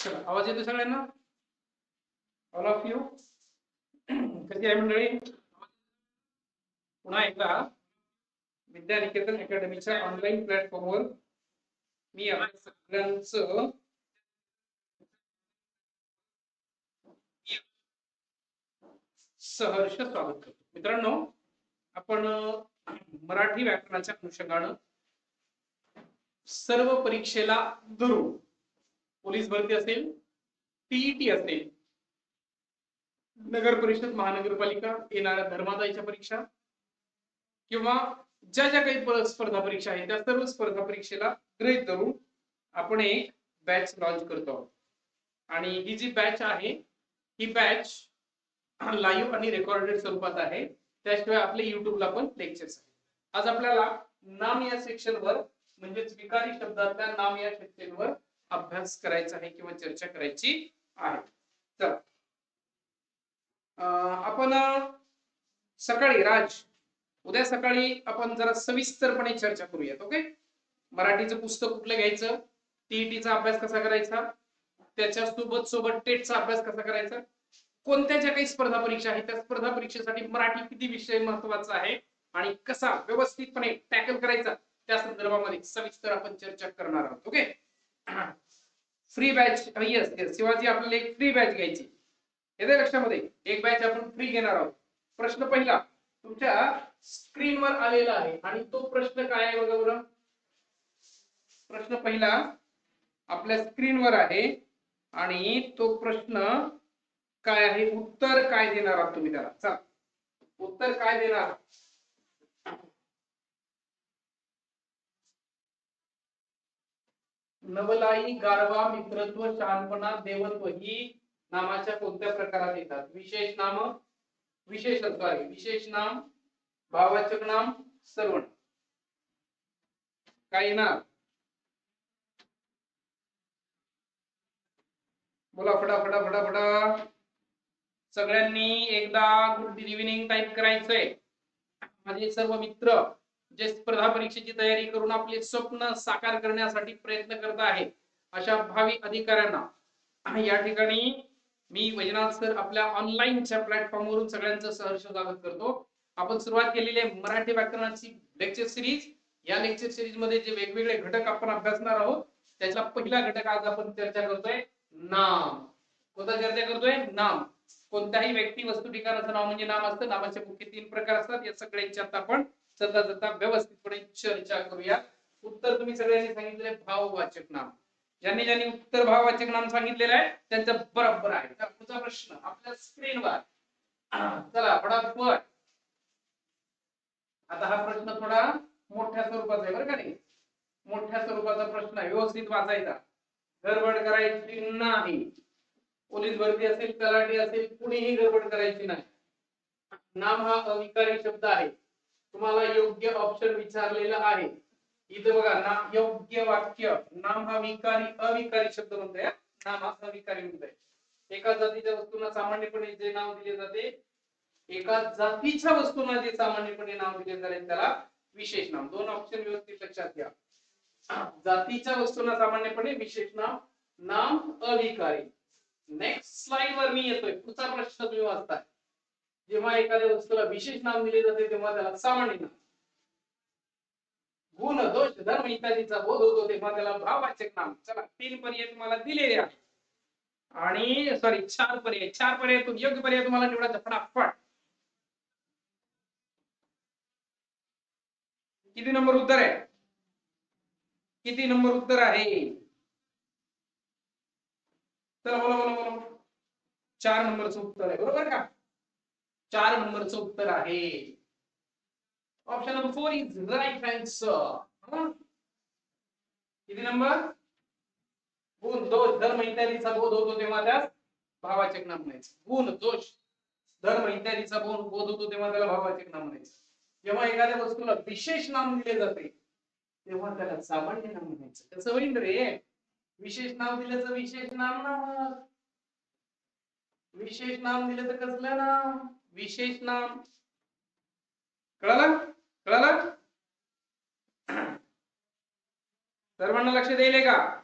चला आवाज येतो सगळ्यांना? ऑल ऑफ यू कधी आहे मंडळी? पुन्हा एकदा. विद्यानिकेतन अकॅडमीच्या ऑनलाईन प्लॅटफॉर्मवर मी आपल्या सगळ्यांचं सहर्ष स्वागत करतो. मित्रांनो आपण मराठी व्याकरणाच्या अनुषंगानं सर्व परीक्षेला धरून पोलीस भरती असेल टीईटी असेल नगर परिषद महानगरपालिका येणाऱ्या धर्मादायच्या परीक्षा किंवा ज्या ज्या काही स्पर्धा परीक्षा आहेत त्या सर्व स्पर्धा परीक्षेला गृहीत धरून आपण एक बॅच लॉन्च करतो आहोत. आणि ही जी बॅच आहे ही बॅच लाईव्ह आणि रेकॉर्डेड स्वरूपात आहे. त्याशिवाय आपले युट्यूबला पण लेक्चर्स आहेत. आज आपल्याला नाम या सेक्शनवर म्हणजेच विकारी शब्दातल्या नाम या सेक्शनवर अभ्यास करायचा आहे किंवा चर्चा करायची आहे. तर आपण सकाळी राज उद्या सकाळी आपण जरा सविस्तरपणे चर्चा करूयात ओके? मराठीचं पुस्तक कुठलं घ्यायचं? टीईटीचा अभ्यास कसा करायचा? त्याच्या सोबत सोबत टेटचा अभ्यास कसा करायचा? कोणत्या ज्या काही स्पर्धा परीक्षा आहेत त्या स्पर्धा परीक्षेसाठी मराठी किती विषय महत्त्वाचा आहे आणि कसा व्यवस्थितपणे टॅकल करायचा त्या संदर्भामध्ये सविस्तर आपण चर्चा करणार आहोत okay free batch yes yes Shivaji आपल्याला एक फ्री बॅच घ्यायची. येते लक्षामध्ये एक बॅच आपण फ्री घेणार आहोत. प्रश्न पहिला तुमच्या स्क्रीनवर आलेला आहे आणि तो प्रश्न काय आहे बघा बरं? प्रश्न पहिला आपल्या स्क्रीनवर आहे आणि तो प्रश्न काय आहे? उत्तर काय देणार आहात तुम्ही त्याला? चला. उत्तर काय देणार? नवलाई गारवा मित्रत्व शहाणपणा देवत्व ही नामाच्या कोणत्या प्रकारात येतात? विशेष नाम विशेष सॉरी विशेष नाम भावाचक नाम सर्वण काय येणार? बोला फटा फटा फटा फटा सगळ्यांनी एकदा गुड इव्हिनिंग टाईप करायचंय. माझे सर्व मित्र जे स्पर्धा परीक्षेची तयारी करून आपले स्वप्न साकार करण्यासाठी प्रयत्न करत आहे अशा भावी अधिकाऱ्यांना. या ठिकाणी मी वैजनाथ सर आपल्या ऑनलाईनच्या प्लॅटफॉर्मवरून सगळ्यांचं सहर्ष स्वागत करतो. आपण सुरुवात केलेली आहे मराठी व्याकरणाची लेक्चर सिरीज या लेक्चर सिरीजमध्ये जे वेगवेगळे घटक आपण अभ्यासणार आहोत त्याचा पहिला घटक आज आपण चर्चा करतोय नाम. कोणता चर्चा करतोय? नाम. कोणत्याही व्यक्ती वस्तू ठिकाणाचं नाव म्हणजे नाम असतं नामाचे मुख्य तीन प्रकार असतात. या सगळ्यांची आता आपण जाता जाता व्यवस्थितपणे चर्चा करूया. उत्तर तुम्ही सगळ्यांनी सांगितले भाववाचक नाम. ज्यांनी ज्यांनी उत्तर भाववाचक नाम सांगितलेलं आहे त्यांचं बरोबर आहे. तर पुढचा प्रश्न आपल्या स्क्रीनवर चला फटाफट. आता हा प्रश्न थोडा मोठ्या स्वरूपाचा आहे बरं का नाही? मोठ्या स्वरूपाचा प्रश्न आहे. व्यवस्थित वाचायचा. गडबड करायची नाही. पोलीस भरती असेल तलाठी असेल कुणीही गडबड करायची नाही. नाम हा अविकारी शब्द आहे. तुम्हाला योग्य ऑप्शन विचारलेला आहे. इथं बघा नाम योग्य वाक्य नाम हा विकारी अविकारी शब्द म्हणतोय नाम हा अविकारी म्हणतोय. एका जातीच्या वस्तूंना सामान्यपणे जे नाव दिले जाते एका जातीच्या वस्तूंना जे सामान्यपणे नाव दिले जाते त्याला विशेष नाम. दोन ऑप्शन व्यवस्थित लक्षात घ्या. जातीच्या वस्तूंना सामान्यपणे विशेष नाम नाम अविकारी. नेक्स्ट स्लाइड वर मी येतोय. पुढचा प्रश्न तुम्ही वाचताय. जेव्हा एखाद्या वस्तूला विशेष नाम दिले जाते तेव्हा त्याला सामान्य नाम. गुण दोष धर्म इत्यादीचा बोध होतो तेव्हा त्याला भाववाचक नाम. चला तीन पर्याय तुम्हाला दिलेले आहेत. आणि सॉरी चार पर्याय. चार पर्याय योग्य पर्याय तुम्हाला निवडायचा. फटाफट. किती नंबर उत्तर आहे? किती नंबर उत्तर आहे? चला बोला बोला बोला चार नंबरचं उत्तर आहे बरोबर का? चार नंबरचं उत्तर आहे. Option number four is right answer किती नंबर गुण दोष धर्म इत्यादीचा बोध होतो तेव्हा त्यास भावाचक नाम म्हणायचं. गुण दोष धर्म इत्यादीचा बोध बोध होतो तेव्हा त्याला भावाचक नाम म्हणायचं. जेव्हा एखाद्या वस्तूला विशेष नाम दिले जाते तेव्हा त्याला सामान्य नाम म्हणायचं. कसं होईल रे विशेष नाव दिल्याचं विशेष नाम ना. विशेष नाम दिलं तर कसलं नाम? विशेष नाम. कळलं? कळलं? सर्वांना लक्ष द्यायले का?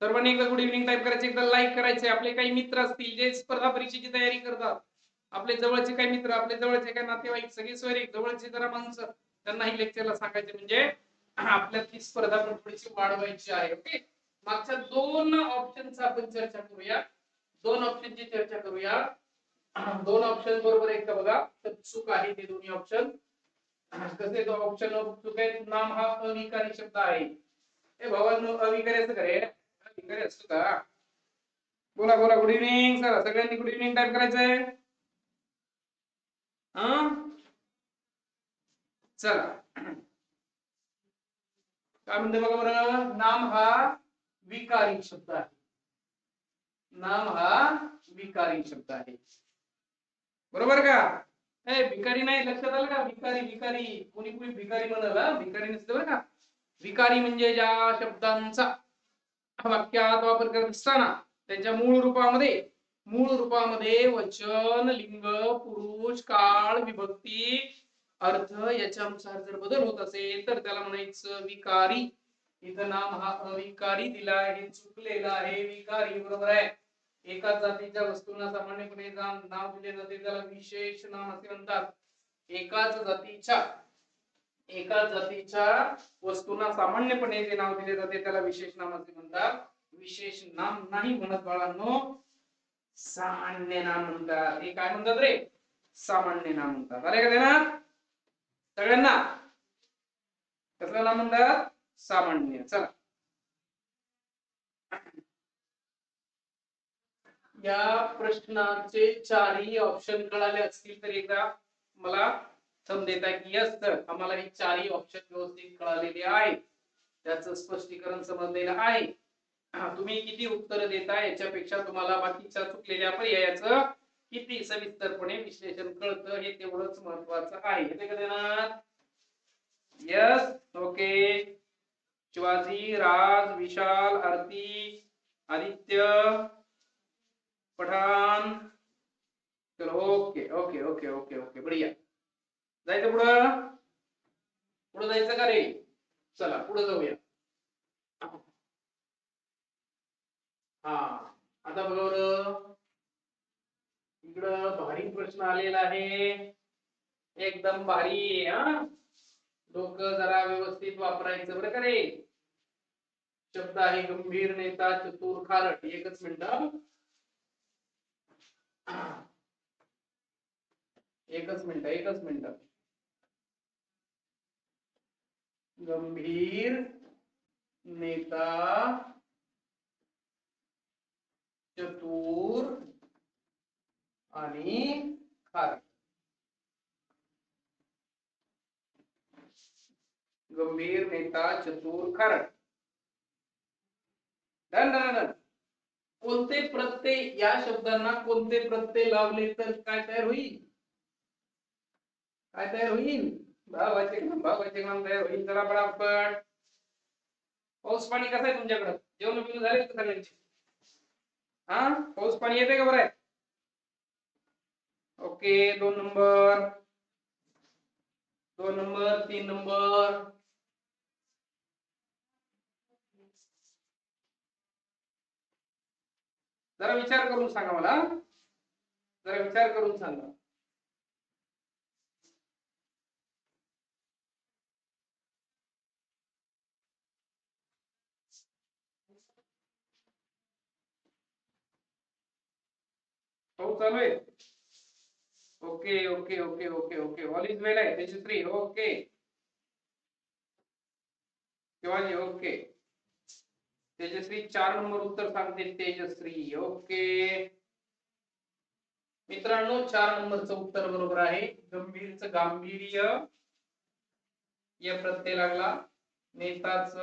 सर्वांनी एकदा गुड इव्हनिंग टाईप करायचे एकदा लाईक करायचे आपले काही मित्र असतील जे स्पर्धा परीक्षेची तयारी करतात आपले जवळचे काही मित्र आपले जवळचे काही नातेवाईक सगळे सोयरे जवळचे जरा माणसं त्यांना ही लेक्चरला सांगायचे म्हणजे आपल्यातली स्पर्धा पण थोडीशी वाढवायची आहे ओके? मागच्या दोन ऑप्शनचा आपण चर्चा करूया. दोन ऑप्शनची चर्चा करूया. दोन ऑप्शन बरोबर एक का बघा? तर चूक आहे ते दोन्ही ऑप्शन कसे तो ऑप्शन चूक आहे? नाम हा अविकारी शब्द आहे. ए भावांनो अविकारी असं करे. अविकारी असतो का? बोला बोला गुड इव्हनिंग सर सगळ्यांनी गुड इव्हनिंग टाईप करायचंय? हा? चला. काय म्हणते बघा बरं? नाम हा विकारी शब्द आहे. नाम हा विकारी शब्द आहे. बरोबर का? हे भिकारी नाही लक्षात आलं का? भिकारी भिकारी. कोणी कोणी भिकारी म्हणाल भिकारी नसतं बरं का? विकारी म्हणजे ज्या शब्दांचा वाक्यात वापर करत असताना त्यांच्या मूळ रूपामध्ये मूळ रूपामध्ये वचन लिंग पुरुष काळ विभक्ती अर्थ याच्यानुसार जर बदल होत असेल तर त्याला म्हणायचं विकारी. इथं नाम हा अविकारी दिला आहे चुकलेला आहे विकारी बरोबर आहे. एकाच जातीच्या वस्तूंना सामान्यपणे नाव दिले जाते त्याला विशेष नाम असे म्हणतात. एकाच जातीच्या एकाच जातीच्या वस्तूंना सामान्यपणे जे नाव दिले जाते त्याला विशेष नाम असे म्हणतात. विशेष नाम नाही म्हणत बाळांनो सामान्य नाम म्हणतात. हे काय म्हणतात रे? सामान्य नाम म्हणतात. अरे का देणार सगळ्यांना? कसल्याला म्हणतात सामान्य. चला. या प्रश्नाचे चारही ऑप्शन कळाले असतील तर एकदा मला थम देता की यस तर आम्हाला हे चारही ऑप्शन व्यवस्थित कळालेले आहेत. त्याचं स्पष्टीकरण समजलेलं आहे. तुम्ही किती उत्तर देता याच्यापेक्षा तुम्हाला बाकीच्या चुकलेल्या पर्यायाचं किती सविस्तरपणे विश्लेषण कळतं हे तेवढंच महत्वाचं आहे. येते का देणार? Yes okay Shivaji Raj Vishal Aarti Aditya Pathan. चलो okay okay okay okay okay बढिया. जायचं पुढं? पुढं जायचं का रे? चला पुढे जाऊया. हा आता बघा इकडं भारी प्रश्न आलेला आहे. एकदम भारी हा? डोकं जरा व्यवस्थित वापरायचं बरं का रे? शब्द आहे गंभीर नेता चतुर खारट. एकच मिनिट एकच मिनिट एकच मिनिट. गंभीर नेता चतुर खारट गंभीर नेता चतुर खारट कोणते प्रत्यय, या शब्दांना कोणते प्रत्यय लावले तर काय तयार होईल? काय तयार होईल? भावाचे भावाचे नाम तयार होईल. जरा पटापट. पाऊस पाणी कसं आहे तुमच्याकडं? जेवण बिवण झाले का सगळ्यांचे? हा? पाऊस पाणी येते का बरं? आहे ओके दोन नंबर. दोन नंबर तीन नंबर. जरा विचार करून सांगा मला. जरा विचार करून सांगा. हो चालू आहे? Okay okay okay okay okay. All is well आहे तेजश्री ओके शिवाजी ओके. तेजश्री चार नंबर उत्तर सांगते. तेजश्री ओके. मित्रांनो चार नंबरचं उत्तर बरोबर आहे. गंभीरच गांभीर्य. या प्रत्यय लागला नेताच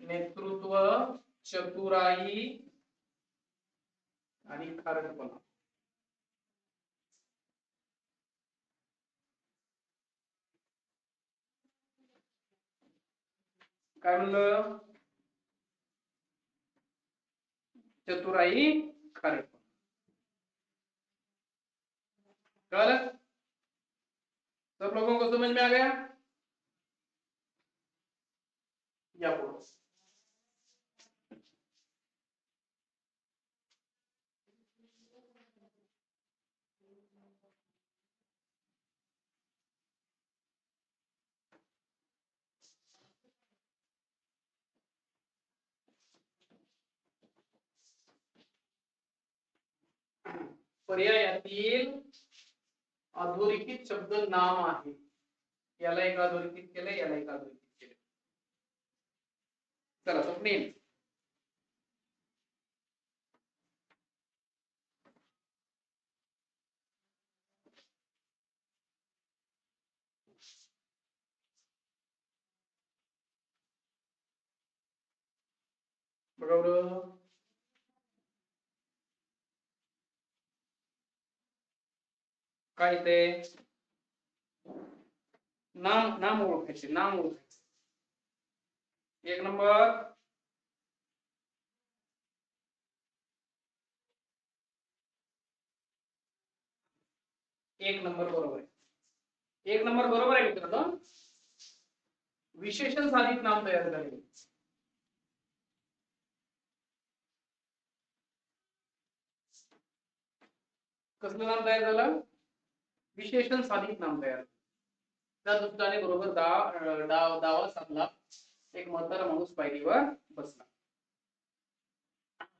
नेतृत्व चतुराई आणि खारटपणा. काय म्हणलं? चतुराई खारट. कळलं? सब लोगों को समझ में आ गया या पुढे. पर्यायातील अधोरेखित शब्द नाम आहे. याला एक अधोरेखित केलंय, याला एक अधोरेखित केलंय. चला बरोबर? काय ते नाम नाम ओळखायचे नाम ओळखायचे एक नंबर एक नंबर बरोबर आहे एक नंबर बरोबर आहे मित्रांनो विशेषण साधित नाम तयार झाले कसलं नाम तयार झालं विशेषण साधित नाम तयार. त्या दुसऱ्याने बरोबर दा डाव दावा साधला एक म्हातारा माणूस पायरीवर बसला.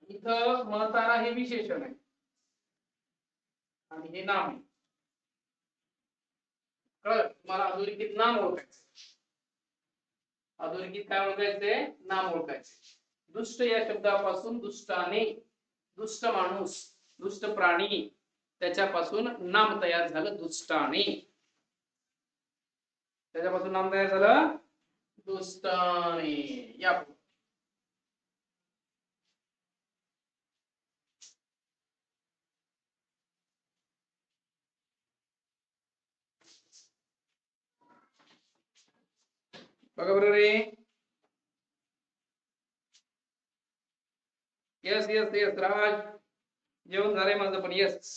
इथं म्हातारा हे विशेषण आहे. आणि हे नाम आहे. कळलं? तुम्हाला अधोरेखित नाम ओळखायचं अधोरेखित काय ओळखायचंय? नाम ओळखायचे दुष्ट या शब्दापासून दुष्टाने दुष्ट माणूस दुष्ट प्राणी त्याच्यापासून नाम तयार झालं दुष्टाने. त्याच्यापासून नाम तयार झालं दुष्टाने. या बघा बरं रे. Yes yes yes Raj. जेवण झालंय माझं पण यस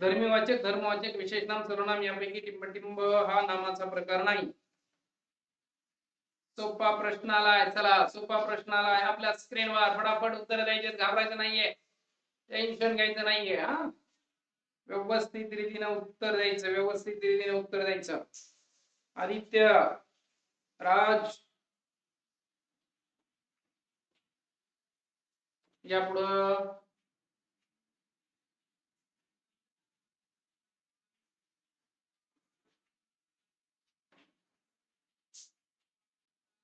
धर्मीवाचक धर्मवाचक विशेष नाम सर्वनाम यापैकी टिंबटिंब हा नामाचा प्रकार नाही. सोपा प्रश्न आलाय चला सोपा प्रश्न आलाय. आपल्या स्क्रीनवर फटाफट उत्तर द्यायचे घाबरायचं नाहीये. टेन्शन घ्यायचं नाहीये हा. व्यवस्थित रीतीने उत्तर द्यायचं व्यवस्थित रीतीने उत्तर द्यायचं. आदित्य राज. या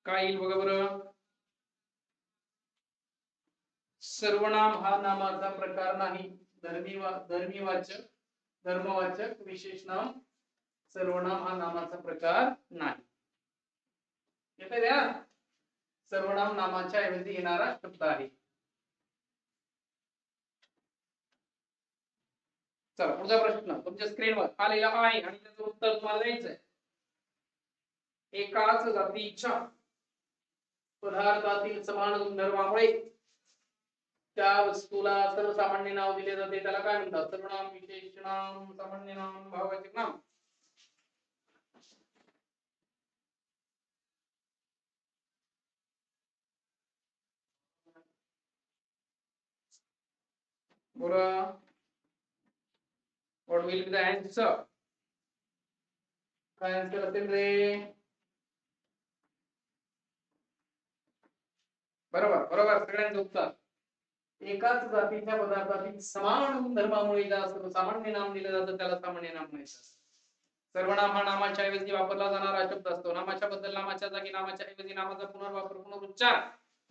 काय येईल बघा बरं? सर्वनाम हा नामाचा प्रकार नाही. धर्मी धर्मीवाचक धर्मवाचक विशेष नाम सर्वनाम हा नामाचा प्रकार नाही. येते द्या? सर्वनाम नामाच्या ऐवजी येणारा शब्द आहे. चला पुढचा प्रश्न. तुमच्या स्क्रीनवर आलेला आहे आणि त्याचं उत्तर तुम्हाला द्यायचंय. एकाच जातीच्या पदार्थातील समान गुणधर्मामुळे त्या वस्तूला सर्वसामान्य नाव दिले जाते. त्याला काय म्हणतात? सर्वनाम विशेष नाम सामान्य नाम भाववाचक नाम. बोला what will be the answer? काय answer असेल रे? बरोबर बरोबर सगळ्यांचं उत्तर. एकाच जातीच्या पदार्थातील समान धर्मामुळे ज्या सर्वसामान्य नाम दिलं जातं त्याला सामान्य नाम म्हणायचं सर्वनाम हा नामाच्या ऐवजी वापरला जाणारा शब्द असतो. नामाच्या बद्दल नामाच्या जागी नामाच्या ऐवजी नामाचा पुनर्वापर पुनरुच्चार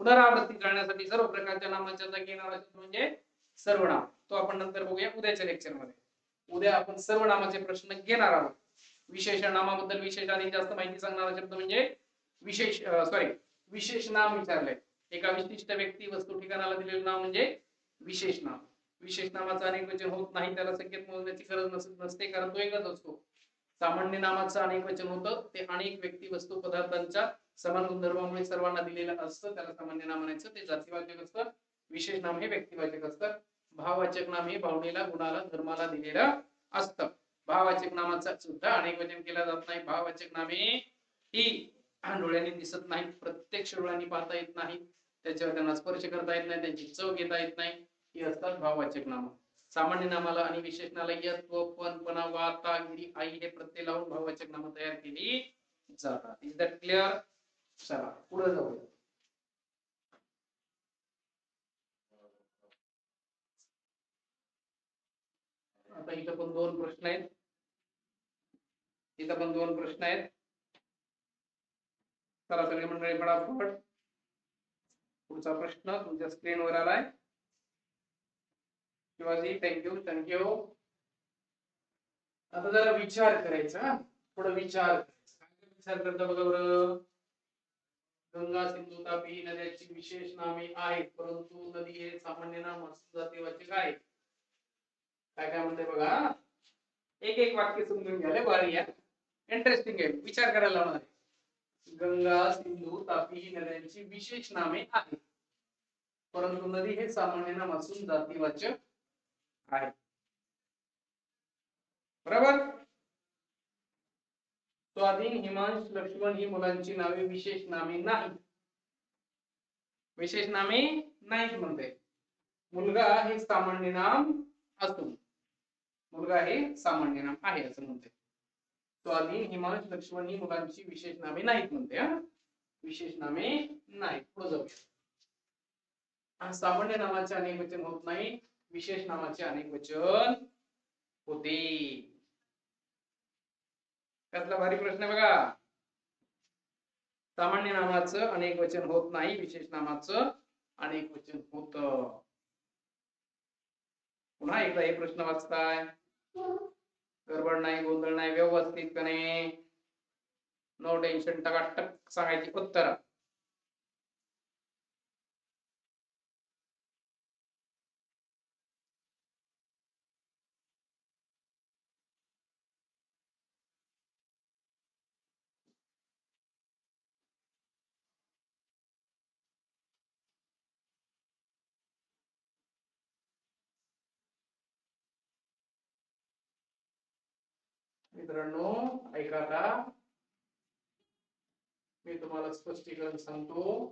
पुनरावृत्ती करण्यासाठी सर्व प्रकारच्या नामाच्या जागी येणारा शब्द म्हणजे सर्वनाम. तो आपण नंतर बघूया उद्याच्या लेक्चरमध्ये. उद्या आपण सर्वनामाचे प्रश्न घेणार आहोत. विशेष नामाबद्दल विशेष आणि जास्त माहिती सांगणारा शब्द म्हणजे विशेष सॉरी विशेष नाम विचारलंय. एका विशिष्ट व्यक्ती वस्तू ठिकाणाला दिलेलं नाव म्हणजे विशेष नाम. विशेष नामाचं अनेक वचन होत नाही त्याला संकेत मोजण्याची गरज नसते कारण तो एकच असतो. सामान्य नामाचं अनेक वचन होतं ते अनेक व्यक्ती वस्तू पदार्थांच्या समान गुणधर्मामुळे सर्वांना दिलेलं असतं त्याला सामान्य नाम म्हणायचं ते जातीवाचक असतं विशेष नाम हे व्यक्तिवाचक असतं. भाववाचक नाम हे भावनेला गुणाला धर्माला दिलेलं असतं. भाववाचक नामाचा सुद्धा अनेक वचन केला जात नाही. भाववाचक नामे ही डोळ्यांनी दिसत नाही प्रत्यक्ष डोळ्यांनी पाहता येत नाही त्याच्यावर त्यांना स्पर्श करता येत नाही त्यांची चव घेता येत नाही. ही असतात भाववाचक नाम. सामान्य नामाला आणि विशेषणाला यत्व पण पणा वाता गिरी आई हे प्रत्यय लावून भाववाचक नामं तयार केली जातात. इज दॅट क्लिअर चला पुढे जाऊया. आता इथं पण दोन प्रश्न आहेत. इथं पण दोन प्रश्न आहेत. चला सगळे मंडळी फटाफट पुढचा प्रश्न तुमच्या स्क्रीनवर आलाय. शिवाजी थँक्यू थँक्यू आता जरा विचार करायचा हा. थोडं विचार करायचा. विचार करता बघा बरं. गंगा सिंधू तापी नद्याची विशेष नामे आहेत परंतु नदी हे सामान्य नाम जातीवाचक आहे काय? काय म्हणते बघा. एक एक वाक्य समजून घ्यायला बारी आहे इंटरेस्टिंग आहे. विचार करायला लावणार आहे. गंगा सिंधू तापी ही नद्यांची विशेष नामे आहेत. परंतु नदी हे सामान्य नाम असून जातीवाचक आहे. बरोबर? स्वाधीन हिमांश लक्ष्मण ही मुलांची नावे विशेष नामे नाही विशेष नामे नाहीत म्हणते. मुलगा हे सामान्य नाम असून मुलगा हे सामान्य नाम आहे असं म्हणते. स्वाधीन हिमांश लक्ष्मण ही मुलांची विशेष नामे नाहीत म्हणते हा. विशेष नामे नाहीत. पुढे जाऊया. सामान्य नामाचे अनेक वचन होत नाही. विशेष नामाचे अनेक वचन होते. त्यातला भारी प्रश्न आहे बघा. सामान्य नामाचं अनेक वचन होत नाही. विशेष नामाचं अनेक वचन होत. पुन्हा एकदा हे प्रश्न वाचताय. गडबड नाही गोंधळ नाही व्यवस्थितपणे नो टेन्शन टकाटक सांगायची उत्तर. मित्रांनो ऐका आता. मी तुम्हाला स्पष्टीकरण सांगतो.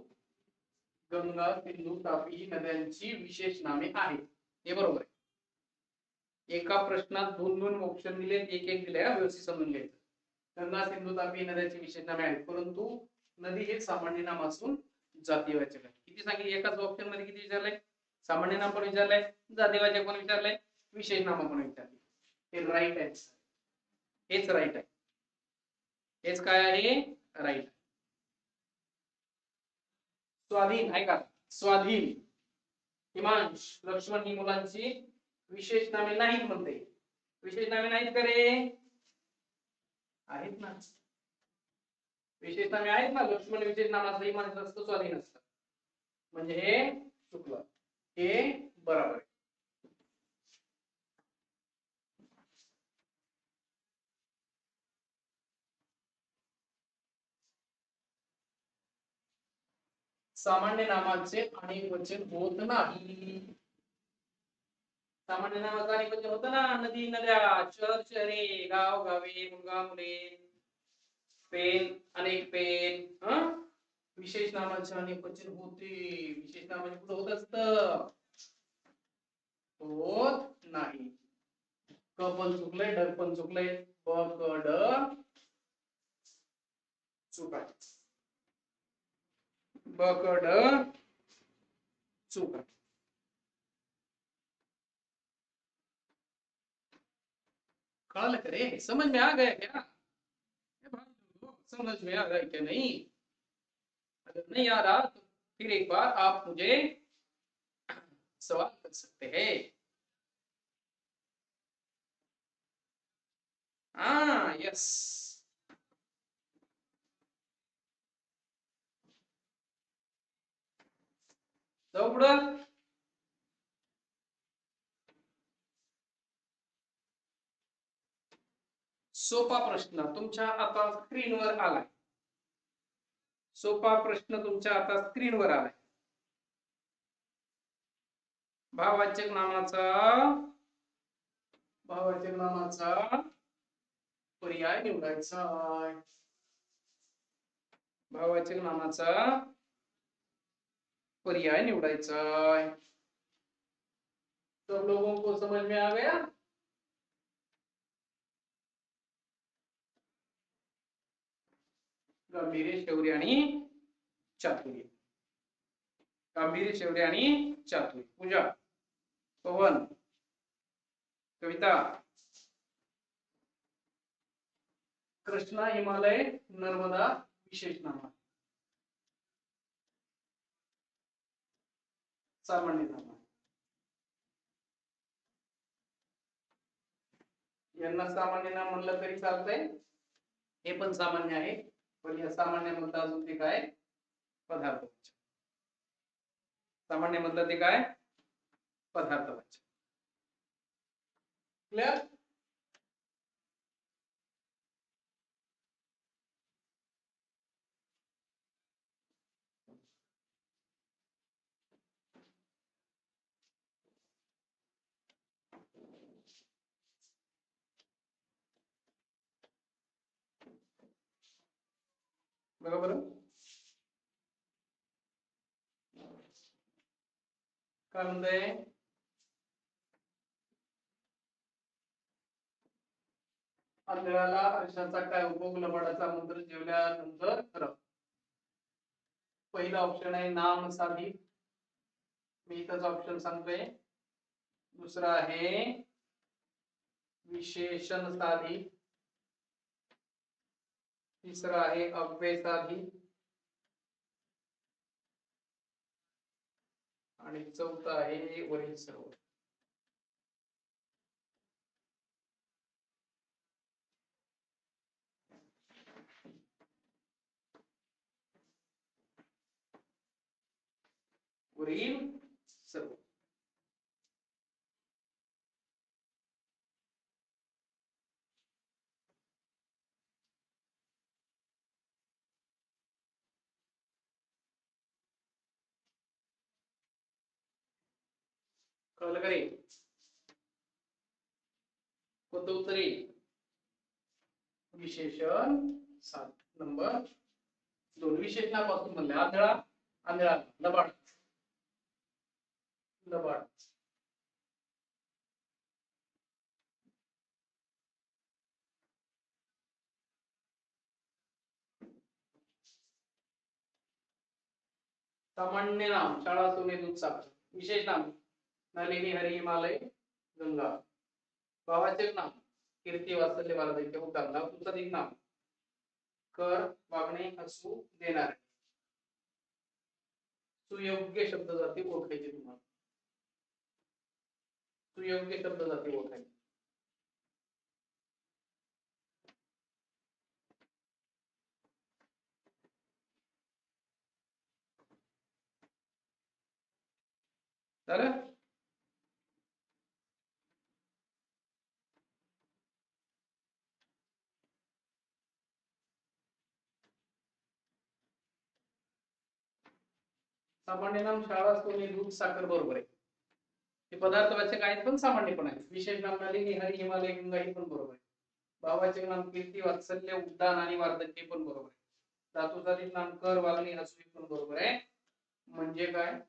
गंगा सिंधू तापी नद्यांची विशेष नामे आहेत. हे बरोबर आहे. एका प्रश्नात दोन दोन ऑप्शन दिले एक एक दिले व्यवस्थित समजून घ्यायचं. गंगा सिंधू तापी नद्यांची विशेष नामे आहेत. परंतु नदी हे सामान्य नाम असून जातीवाचक आहे. किती सांगितले? एकाच ऑप्शनमध्ये किती विचारलंय? सामान्य नाम पण विचारलंय जातीवाचक पण विचारलंय विशेष नाम पण विचारले. हे राईट आहे. हेच राईट आहे. हेच काय आहे? राईट स्वाधीन ऐका. स्वाधीन. हिमांश लक्ष्मण ही मुलांची विशेष नामे नाहीत म्हणते. विशेष नामे नाहीत करे आहेत ना. विशेष नामे आहेत ना. लक्ष्मण विशेष नामाचं हिमांश असतं स्वाधीन असतं. म्हणजे हे चुकलं हे बरोबर आहे. सामान्य नामाचे अनेक वचन होत नाही. सामान्य नामाचं अनेक वचन होत ना नदी नद्या चर चरे गाव गावे मुलगा मुले पेन अनेक पेन हा? विशेष नामाचे अनेक वचन होते. विशेष नामाचे कुठं होत असत? होत नाही. क पण चुकलंय ड पण चुकलंय. ब क ड चुका बकड चुका कळालं का रे समझ में आ गया क्या? समझ में आ गया क्या नहीं? अगर नहीं आ रहा तो फिर एक बार आप मुझे सवाल कर सकते हैं। हाँ यस जाऊ पुढं. सोपा प्रश्न तुमच्या आता स्क्रीनवर आलाय. सोपा प्रश्न तुमच्या आता स्क्रीनवर आलाय. भावाचक नामाचा भावाचक नामाचा पर्याय निवडायचा भावाचक नामाचा पर्याय निवडायचा आहे. सब लोगों को समझ में आ गया? गांभीर्य शौर्य आणि चातुर्य. गांभीर्य शौर्य आणि चातुर्य. पूजा. पवन. कविता. कृष्णा हिमालय नर्मदा विशेष नामा सामान्य नामा यांना सामान्य नाम म्हणलं तरी चालतंय. हे पण सामान्य आहे पण या सामान्य मधलं अजून ते काय? पदार्थ सामान्य मधलं ते काय? पदार्थ क्लिअर बघा बरं. काय म्हणताय? आंधळाला आरशाचा काय उपयोग? लबाडाचा मंत्र जेवल्यानंतर खरं. पहिला ऑप्शन आहे नाम साधी. मी इथंच ऑप्शन सांगतोय. दुसरा आहे विशेषण साधी. तिसरा आहे अव्ययसाधी आणि चौथा आहे वरील सर्व. वरील सर्व कळलं का रे कोणतं उत्तर येईल? विशेषण सात. नंबर. दोन विशेषणापासून म्हणले आंधळा आंधळा लबाड. लबाड. सामान्य नाम शाळा सोने दूध साखर. विशेष नाम. नलिनी हरी हिमालय गंगा. भावाचे नाम कीर्ती वात्सल्य वारदैक्य उद्दाम नाव तुमचं एक नाम कर वागणे हसू देणार. सुयोग्य शब्द जाती ओळखायचे तुम्हाला. सुयोग्य शब्द जाती ओळखायचे. झालं? सामान्य नाम शाळा सोने दूध साखर बरोबर आहे. हे पदार्थ वाचक आहेत पण सामान्य पण आहेत विशेष नाम नलिनी हरी हिमालय गंगा ही पण बरोबर आहे. भावाचे नाम कीर्ती वात्सल्य उद्दान आणि वार्धक्य पण बरोबर आहे. धातुसाधित नाम कर वागणी हसू पण बरोबर आहे. म्हणजे काय?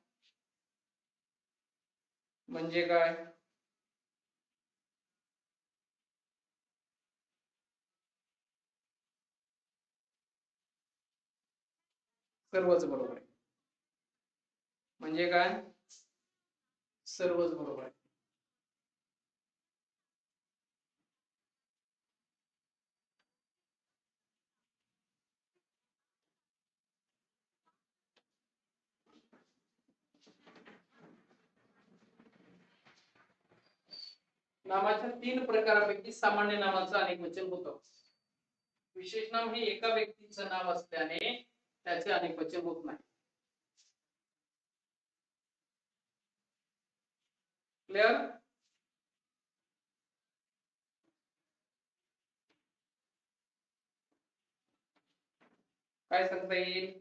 म्हणजे काय? सर्वच बरोबर आहे. म्हणजे काय? सर्वच बरोबर. आहे नामाच्या तीन प्रकारापैकी सामान्य नामाचं अनेक वचन होतं. विशेष नाम हे एका व्यक्तीचं नाव असल्याने त्याचे अनेक वचन होत नाही. क्लिअर काय सांगता येईल?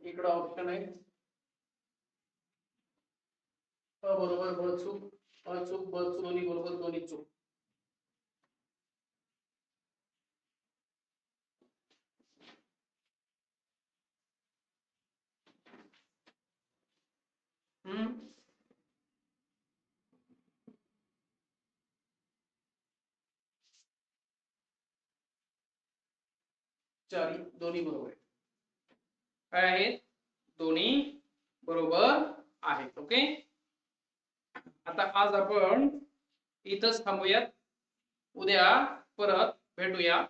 इकडं ऑप्शन आहे. अ बरोबर ब चूक अचूक ब चूक दोन्ही बरोबर दोन्ही चूक. हम्म. चारी दोन्ही बरोबर. आहे काय आहेत? दोन्ही बरोबर आहेत ओके आता आज आपण इथंच थांबूयात. उद्या परत भेटूया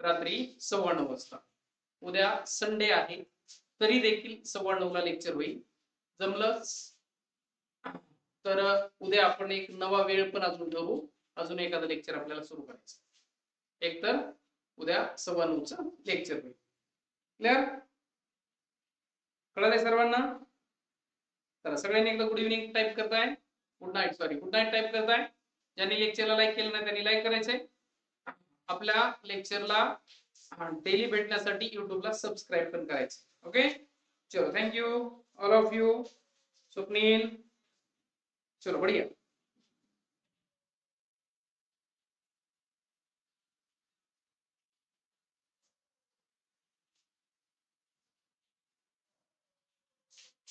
रात्री सव्वा नऊ वाजता. उद्या संडे आहे तरी देखील सव्वा नऊला लेक्चर होईल. जमलंच? तर उद्या आपण एक नवा वेळ पण अजून ठरवू अजून एखादं लेक्चर आपल्याला सुरू करायचं. एक तर उद्या सव्वा नऊचं लेक्चर होईल. क्लिअर कळलंय सर्वांना? तर सगळ्यांनी एकदा गुड इव्हनिंग टाईप करताय. Good night sorry good night type करताय. ज्यांनी लेक्चरला लाईक केलं नाही त्यांनी लाईक करायचंय. आपल्या लेक्चरला डेली भेटण्यासाठी युट्यूबला सबस्क्राईब पण करायचं. ओके चलो thank you all of you Swapnil चलो बढिया